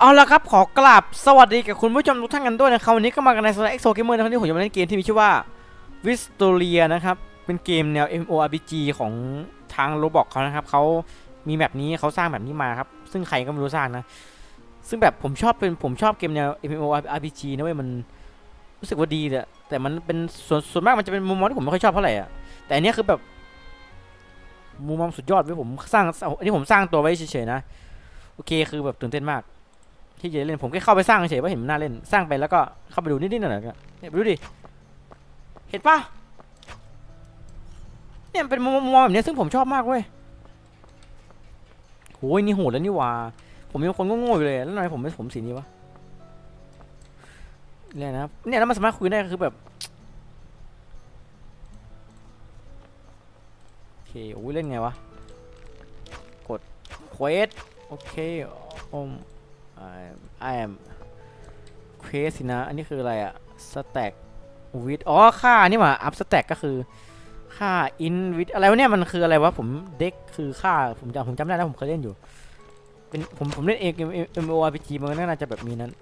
เอาละครับ ขอกราบสวัสดีกับคุณผู้ชมทุกท่านกันด้วยนะครับ วันนี้ก็มากันในโซน EXO Gamer นะครับที่ผมจะมาเล่นเกมที่มีชื่อว่า Vistoria นะครับ เป็นเกมแนว M O R P G ของทาง Roblox เขานะครับเขามีแบบนี้เขาสร้างแบบนี้มาครับ ซึ่งใครก็ไม่รู้สร้างนะ ซึ่งแบบผมชอบเป็นผมชอบเกมแนว MMORPG นะเว้ยมัน รู้สึกว่าดีเลยแต่มันเป็นส่วนส่วนมากมันจะเป็นมุมมองที่ผมไม่ค่อยชอบเท่าไหร่อะแต่อันนี้คือแบบมุมมองสุดยอดเว้ยผมสร้างอันนี้ผมสร้างตัวไว้เฉยๆนะโอเคคือแบบตื่นเต้นมาก ที่จะเล่นผมแค่เข้าไปสร้างเฉยๆว่าเห็นมันน่าเล่นสร้างไปแล้วก็เข้าไปดูนิดๆหน่อยๆเนี่ยดูดิเห็นปะเนี่ยเป็นมุมมองแบบนี้ซึ่งผมชอบมากเว้ยโหยนี่โหดแล้วนี่ว่าผมมีคนโง่ๆอยู่เลยแล้วทำไมผมไม่ผมสีนี้วะ เนี่ยนะครับเนี่ยแล้วมันสามารถคุยได้ก็คือแบบโอเคโอ้ยเล่นไงวะกดเควสโอเคอม I am quest สินะ อันนี้คืออะไรอะ stack with อ๋อค่านี่หว่า up stack ก็คือค่า in with อะไรวะเนี่ยมันคืออะไรวะผมเด็กคือค่าผมจำผมจำได้แล้วผมเคยเล่นอยู่เป็นผมผมเล่นเอง MMORPG มันก็น่าจะแบบมีนั้น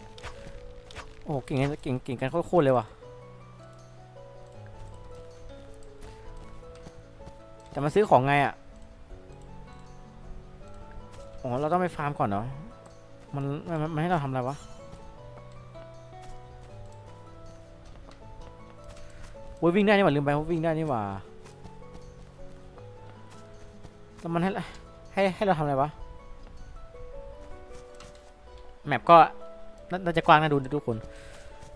โอ้เก่งเก่งเก่งกันโคตรเลยว่ะแต่มาซื้อของไงอะอ๋อเราต้องไปฟาร์มก่อนเนาะมันมันมันให้เราทำอะไรวะโอ้ยวิ่งได้นี่หว่าลืมไปว่าวิ่งได้นี่หว่าแล้วมันให้ให้ให้เราทำอะไรวะแมปก็ น่าจะกว้างนะดูทุกคน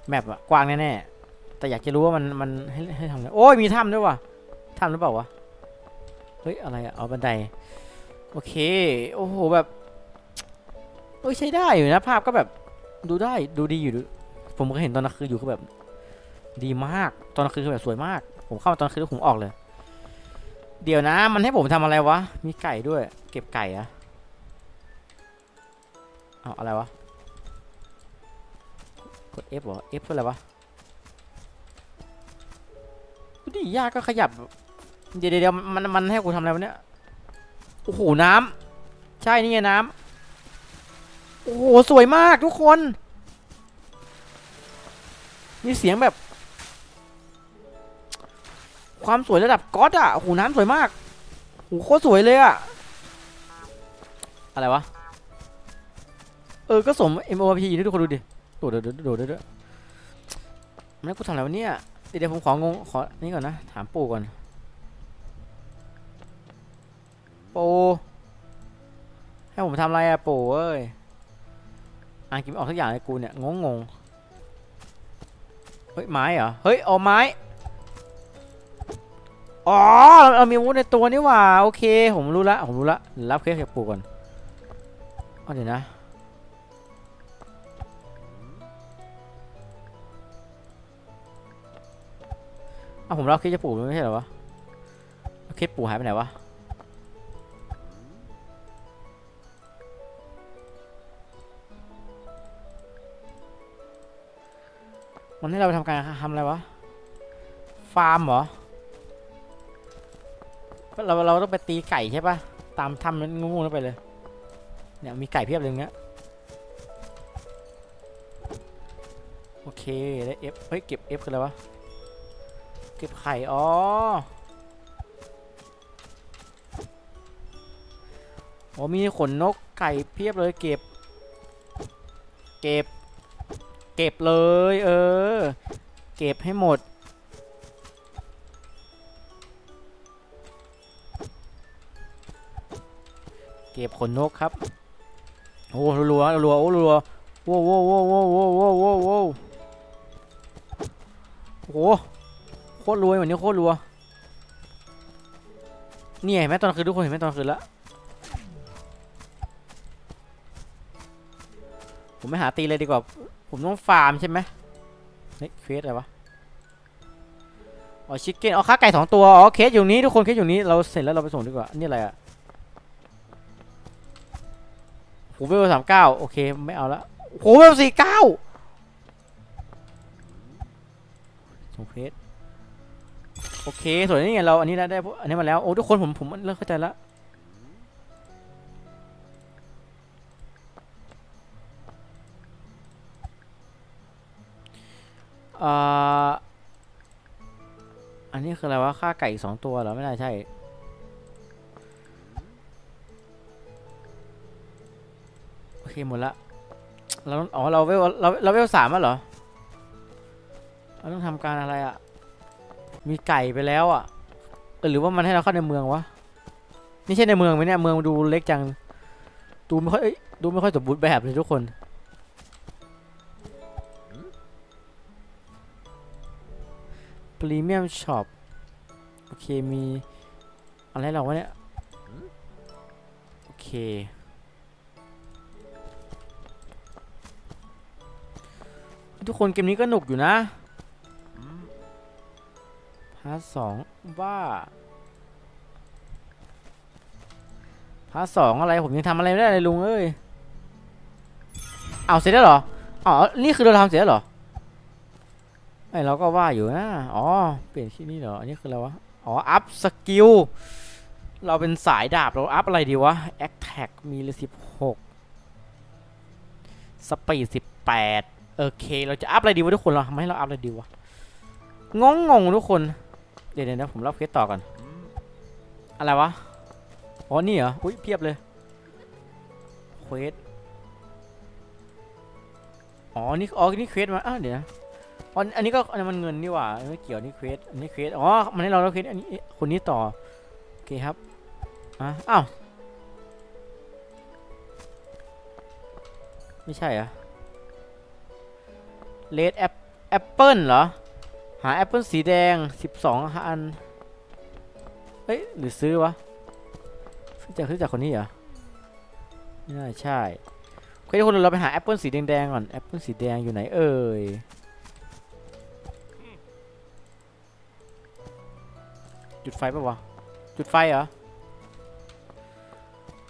แมปอะกว้างแน่ๆแต่อยากจะรู้ว่ามันมันให้ให้ทำไรโอ้ยมีถ้ำด้วยว่ะถ้ำหรือเปล่าวะเฮ้ยอะไรอะเอาบันไดโอเคโอ้โหแบบเอ้ยใช้ได้อยู่นะภาพก็แบบดูได้ดูดีอยู่ผมก็เห็นตอนกลางคืนอยู่คือแบบ ดีมากตอนกลางคืนคือแบบสวยมาก ผมเข้ามาตอนกลางคืนแล้วผมออกเลย เดี๋ยวนะ มันให้ผมทำอะไรวะมีไก่ด้วย เก็บไก่อะเอาอะไรวะ กด F เหรอ F เพื่ออะไรวะดูดิยากก็ขยับ เดี๋ยวเดี๋ยวมันมันให้กูทำอะไรวะเนี่ย โอ้โห น้ำ ใช่ นี่ไงน้ำ โอ้โห สวยมากทุกคน มีเสียงแบบ ความสวยระดับก๊อตอะ โอ้โห น้ำสวยมากโอ้โห โคตรสวยเลยอะ อะไรวะ เออ ก็สม MOP อยู่นี่ทุกคนดูดิ ดดโดดโดดโดดด้วยมันกูทำอะไรวะเนี่ยเดี๋ยวเดี๋ยวผมของงขอนี่ก่อนนะ ถามปู่ก่อน ปู่ให้ผมทำอะไรอะปู่เอ้ยอ่านกินไม่ออกทุกอย่างเลยกูเนี่ยงงงๆเฮ้ยไม้เหรอเฮ้ยเอาไม้อ๋อเราเรามีวุธในตัวนี่หว่าโอเค ผมรู้ละผมรู้ละรับเคสจากปู่ก่อนเดี๋ยวนะ เอาผมเรับเคสจากปู่ไม่ใช่เหรอวะเอาเคสปู่หายไปไหนวะมันให้เราไปทำการทำอะไรวะ ฟาร์มเหรอ เราเราต้องไปตีไก่ใช่ปะตามทำนั้นงูๆไปเลย เนี่ยมีไก่เพียบเลยเงี้ย โอเค ได้เอฟ เฮ้ย เก็บเอฟคืออะไรวะ เก็บไข่ อ๋อ โอ้มีขนนกไก่เพียบเลยเก็บ เก็บ เก็บเลย เออ เก็บให้หมด เก็บขนนกครับ โอ้รัวรัวโอ้รัวโว้โว้โว้โว้โว้โว้โว้โว้โอ้โห คตรรวยวันนี้โคตรรัวนี่เห็นไหมตอนคืนทุกคนเห็นไหมตอนคืนละผมไม่หาตีเลยดีกว่า ผมต้องฟาร์มใช่ไหมเฮ้ยเคสอะไรวะอ๋อชิคเก้นอ๋อค้าไก่สองตัวอ๋อเคสอยู่นี้ทุกคนเคสอยู่นี้เราเสร็จแล้วเราไปส่งดีกว่านี่อะไรอะโหเวลสามเก้าโอเคไม่เอาละโหเวลสี่เก้าส่งเคส โอเค ส่วนนี้ไงเราอันนี้แล้วได้พวกอันนี้มาแล้วโอ้ทุกคนผมผมเริ่มเข้าใจแล้วอ่ออันนี้คืออะไรวะค่าไก่สองตัวเหรอไม่น่าใช่โอเคหมดละเราต้องอ๋อเราเวลเราเราเวลสามแล้วเหรอเราต้องทำการอะไรอะ มีไก่ไปแล้วอะเออหรือว่ามันให้เราเข้าในเมืองวะนี่ใช่ในเมืองไหมเนี่ยเมืองดูเล็กจังดูไม่ค่อยดูไม่ค่อยสมบูรณ์แบบเลยทุกคนพรีเมียมช็อปโอเคมีอะไรเราวะเนี่ยโอเคทุกคนเกมนี้ก็หนุกอยู่นะาร์ทสองว่าพาร์ทสองอะไรผมยังทำอะไรไม่ได้เลยลุงเอ้ยเอาเสร็จแล้วเหรออ๋อนี่คือเราทำเสร็จแล้วเหรอไอเราก็ว่าอยู่นะอ๋อเปลี่ยนที่นี่เหรออันนี้คืออะไรวะอ๋ออัพสกิลเราเป็นสายดาบเราอัพอะไรดีวะแอคแท็กมีเลยสิบหกสปีดสิบแปดโอเค เราจะอัพอะไรดีวะทุกคนเราทำให้เราอัพอะไรดีวะงงงงทุกคน เดี๋ยวเดี๋ยวนะผมรับเควสต่อก่อน อะไรวะ อ๋อ นี่เหรอ อุ้ยเพียบเลย เควส อ๋อ นี่ อ๋อ นี่เควสมาอ้าวเดี๋ยวนะอ๋ออันนี้ก็อันนั้นมันเงินนี่หว่าไม่เกี่ยวนี่เควสอันนี้เควส อ๋อ มันให้เราแล้วเควสอันนี้เอ๊ะคนนี้ต่อ โอเคครับ อะอ้าว ไม่ใช่เหรอะเลดแอปแอปเปิลเหรอหาแอปเปิลสีแดง 12 อัน เฮ้ย หรือซื้อวะ ซื้อจากซื้อจากคนนี้เหรอไม่น่าใช่โอเคทุกคนเราไปหาแอปเปิลสีแดงๆก่อน แอปเปิลสีแดงอยู่ไหนเอ่ย จุดไฟปะวะ จุดไฟเหรอ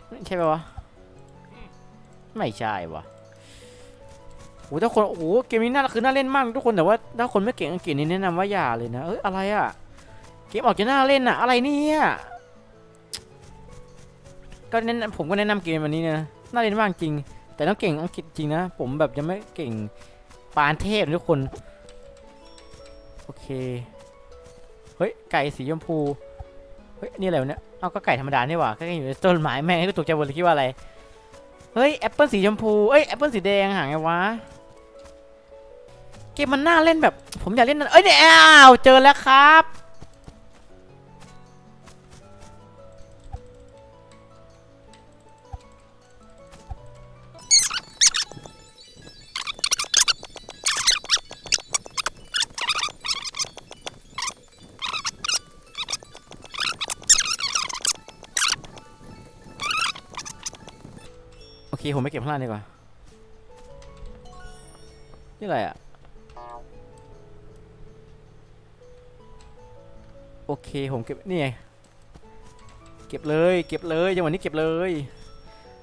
ไม่ใช่ปะวะ ไม่ใช่วะ โอ้ถ้าคนโอ้โหเกมนี้น่าคือน่าเล่นมากทุกคนแต่ว่าถ้าคนไม่เก่งอังกฤษนี่แนะนำว่าอย่าเลยนะเอ้ยอะไรอะเกมออกจะน่าเล่นอะอะไรเนี่ยก็แนะนำผมก็แนะนำเกมวันนี้นะน่าเล่นมากจริง แต่ต้องเก่งอังกฤษจริงนะผมแบบยังไม่เก่งปานเทพทุกคนโอเคเฮ้ยไก่สีชมพูเฮ้ยนี่อะไรเนี่ยเอาก็ไก่ธรรมดานี่หว่าแค่อยู่ในต้นไม้แม่งก็ตกใจหมดเลยคิดว่าอะไรเฮ้ยแอปเปิลสีชมพูเอ้ยแอปเปิลสีแดงหางไงวะ เกมมันน่าเล่นแบบ ผมอยากเล่นนั่นเอ้ยเนี่ยอ้าวเจอแล้วครับโอเคผมไม่เก็บข้างล่างดีกว่า นี่อะไรอะ โอเคผมเก็บนี่ไงเก็บเลยเก็บเลยจังหวะนี้เก็บเลย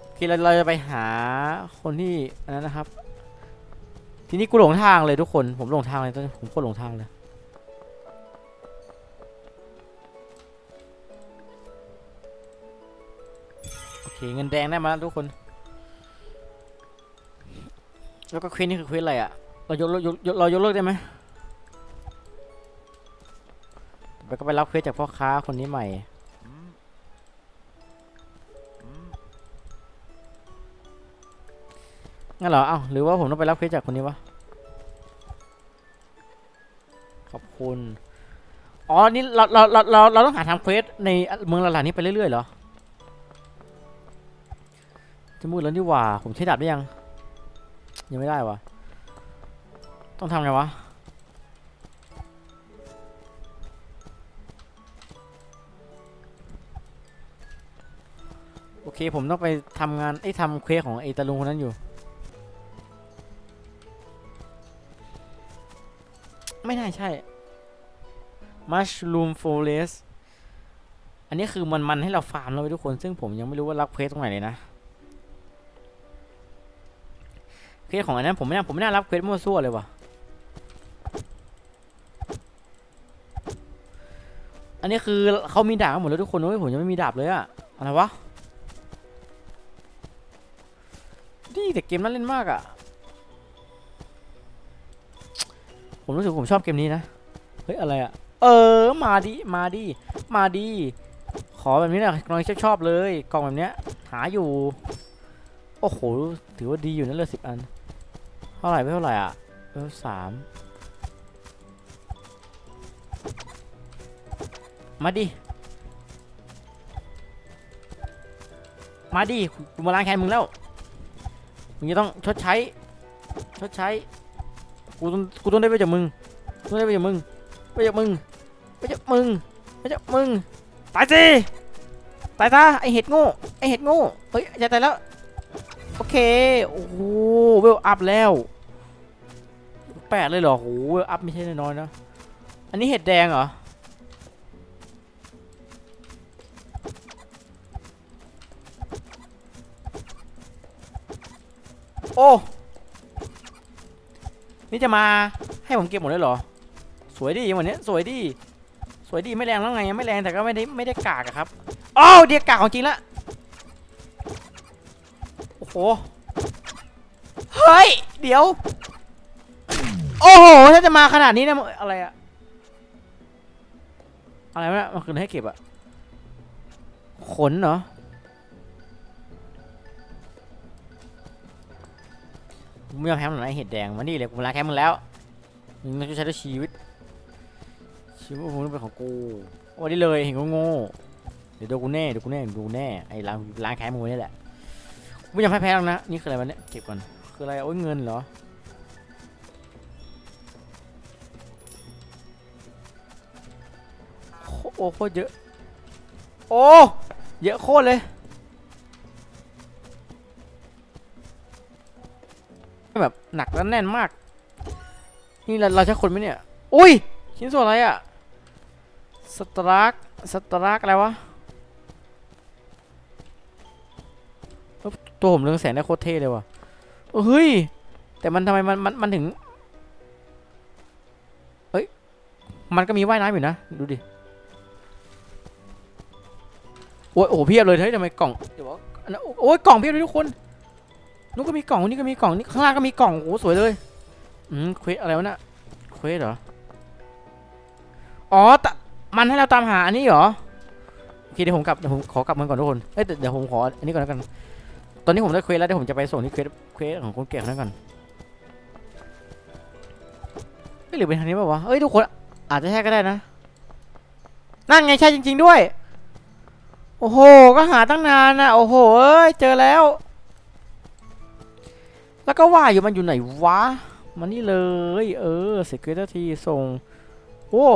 โอเคเราเราจะไปหาคนที่อันนั้นนะครับ ทีนี้กูหลงทางเลยทุกคนผมหลงทางเลยตอนนี้ผมโคตรหลงทางเลยโอเคเงินแดงได้มาแล้วทุกคน แล้วก็เควสนี่คือเควสอะไรอะเรายกเลิกยกยกเรายกเลิกได้ไหม แล้วก็ไปรับเควสจากพ่อค้าคนนี้ใหม่ งั้นเหรอ เอ้า หรือว่าผมต้องไปรับเควสจากคนนี้วะ ขอบคุณ อ๋อ นี่เราเราเราเราเราต้องหาทำเควสในเมืองหลานนี้ไปเรื่อยๆเหรอ จะมืดแล้วนี่หว่า ผมใช้ดาบได้ยัง ยังไม่ได้วะต้องทำไงวะ โอเคผมต้องไปทำงานไอ้ทำเควสของไอ้ตาลุงคนนั้นอยู่ ไม่น่าใช่ Mushroom Forest อันนี้คือมันมันให้เราฟาร์มแล้วเว้ยทุกคน ซึ่งผมยังไม่รู้ว่ารับเควสตรงไหนเลยนะเควสของอันนั้นผมไม่น่าผมไม่น่ารับเควสมั่วซั่วเลยว่ะอันนี้คือเขามีดาบหมดแล้วทุกคนเว้ยผมยังไม่มีดาบเลยอะอะไรวะ แต่เกมน่าเล่นมากอะผมรู้สึกผมชอบเกมนี้นะ เฮ้ย อะไรอะเออ มาดิ มาดิ มาดิ ขอแบบนี้นะน้องชอบชอบเลย กล่องแบบเนี้ย หาอยู่ โอ้โห ถือว่าดีอยู่นะเลยสิบอัน เท่าไหร่ไม่เท่าไหร่อะเออสามมาดิ มาดิกูมาล้างแค้นมึงแล้ว มึงจะต้องชดใช้ ชดใช้ กูต้องกูต้องได้ไปจากมึงต้องได้ไปจากมึง ไปจากมึง ไปจากมึง ไปจากมึง ตายสิ ตายซะไอเห็ดโง่ ไอเห็ดโง่ เฮ้ยจะตายแล้ว โอเค โอ้โห เวลอัพแล้วแปดเลยเหรอโหเวลอัพไม่ใช่น้อยนะ อันนี้เห็ดแดงเหรอ โอ้ นี่จะมาให้ผมเก็บหมดเลยเหรอ สวยดีวันนี้สวยดี สวยดีไม่แรงแล้วไงไม่แรงแต่ก็ไม่ได้ไม่ได้กากอะครับอ้าวเดียกากของจริงละโอ้โหเฮ้ยเดี๋ยว โอ้โหถ้าจะมาขนาดนี้นะอะไรอะอะไรวะมันคือให้เก็บอะขนเหรอ กูไม่ยอมแพ้มันหรอกไอเห็ดแดงมานี่เลยกูมาล้างแค้นมึงแล้วมึงต้องใช้ด้วยชีวิตชีวิตมึงเป็นของกูวันนี้เลยเห็นกูโง่เดี๋ยวโดนกูแน่เดี๋ยวกูแน่ดูกูแน่ไอ้ล้างล้างแค้นมึงนี่แหละกูไม่ยอมแพ้แพ้หรอกนะนี่คืออะไรวะเนี่ยเก็บก่อนคืออะไรโอ้ยเงินเหรอโอ้โอ้โคตรเยอะโอ้เยอะโคตรเลย แบบหนักและแน่นมาก นี่เราเราใช้คนไหมเนี่ย อุ้ย ชิ้นส่วนอะไรอะสตรักสตรักอะไรวะ ตัวผมเรืองแสงได้โคตรเท่เลยว่ะเฮ้ย แต่มันทำไมมันมันมันถึงเฮ้ย มันก็มีว่ายน้ำอยู่นะ ดูดิ โอ้ยโอ้เพียบเลยเฮ้ยทำไมกล่อง เดี๋ยวโอ้ยกล่องเพียบเลยทุกคน นู้นก็มีกล่องนี่ก็มีกล่องนี่ข้างล่างก็มีกล่องโอ้สวยเลยอืมเควสอะไรวะน่ะเควสเหรออ๋อตะมันให้เราตามหาอันนี้เหรอโอเคเดี๋ยวผมกลับเดี๋ยวผมขอกลับมันก่อนทุกคนเอ้ยเดี๋ยวเดี๋ยวผมขออันนี้ก่อนแล้วกัน ตอนนี้ผมได้เควสแล้วเดี๋ยวผมจะไปส่งที่เควสเควสของคนเก่งนั่นก่อนเอ้ยหรือเป็นทางนี้ป่าวะเอ้ยทุกคนอาจจะใช่ก็ได้นะนั่นไงใช่จริง ๆด้วย โอ้โห ก็หาตั้งนานนะโอ้โหเอ้ยเจอแล้ว แล้วก็ว่าอยู่มันอยู่ไหนวะมานี่เลย เออ security ส่ง โอ้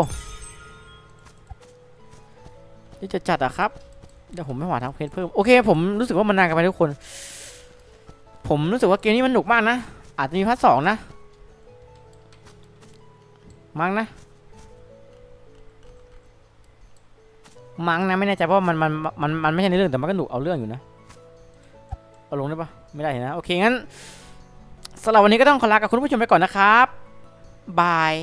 นี่จะจัดอะครับ เดี๋ยวผมไม่หาทางเพจเพิ่ม โอเค ผมรู้สึกว่ามันนานกันไปทุกคน ผมรู้สึกว่าเกมนี้มันหนุกมากนะ อาจจะมีพาร์ทสองนะ มั้งนะ มั้งนะ ไม่แน่ใจเพราะมันมันมันมันไม่ใช่ในเรื่องแต่มันก็หนุกเอาเรื่องอยู่นะ เอาลงได้ปะไม่ได้นะ โอเคงั้น สำหรับวันนี้ก็ต้องขอลากับคุณผู้ชมไปก่อนนะครับ บาย